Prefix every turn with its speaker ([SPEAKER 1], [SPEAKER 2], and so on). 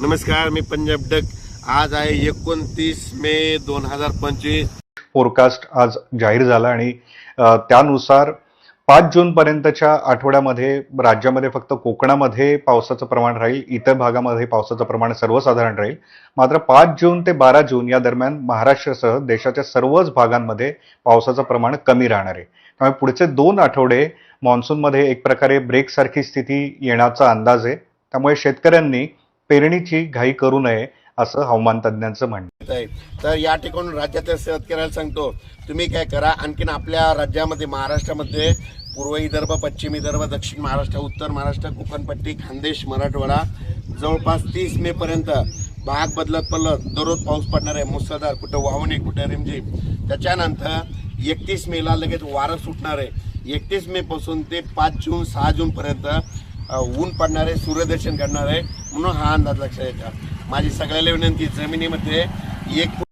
[SPEAKER 1] नमस्कार मी पंजाब डक. आज आहे एकोणतीस मे दोन हजार पंचवीस.
[SPEAKER 2] फोरकास्ट आज जाहीर झाला आणि त्यानुसार पाच जून पर्यंतच्या आठवड्यामध्ये राज्यामध्ये फक्त कोकणामध्ये पावसाचं प्रमाण राहील इतर भागामध्ये पावसाचं प्रमाण सर्वसाधारण राहील. मात्र पाच जून ते बारा जून या दरम्यान महाराष्ट्रासह देशाच्या सर्वच भागांमध्ये पावसाचं प्रमाण कमी राहणार आहे. त्यामुळे पुढचे दोन आठवडे मान्सूनमध्ये एक प्रकारे ब्रेकसारखी स्थिती येण्याचा अंदाज आहे. त्यामुळे शेतकऱ्यांनी पेरणीची घाई करू नये असं हवामान तज्ज्ञांचं म्हणणं आहे.
[SPEAKER 1] तर या ठिकाणी राज्यातल्या शेतकऱ्याला सांगतो तुम्ही काय करा आणखीन आपल्या राज्यामध्ये महाराष्ट्रामध्ये पूर्व विदर्भ पश्चिम विदर्भ दक्षिण महाराष्ट्र उत्तर महाराष्ट्र कोकणपट्टी खानदेश मराठवाडा जवळपास तीस मे पर्यंत भाग बदलत बदलत दररोज पाऊस पडणार आहे मुसळधार कुठं वावणे कुठं रिमझिम. त्याच्यानंतर एकतीस मेला लगेच वारं सुटणार आहे. एकतीस मे पासून ते पाच जून सहा जून पर्यंत ऊन पडणार आहे सूर्यदर्शन करणार आहे म्हणून हा अंदाज लक्षात येतात माझी सगळ्याला विनंती जमिनीमध्ये एक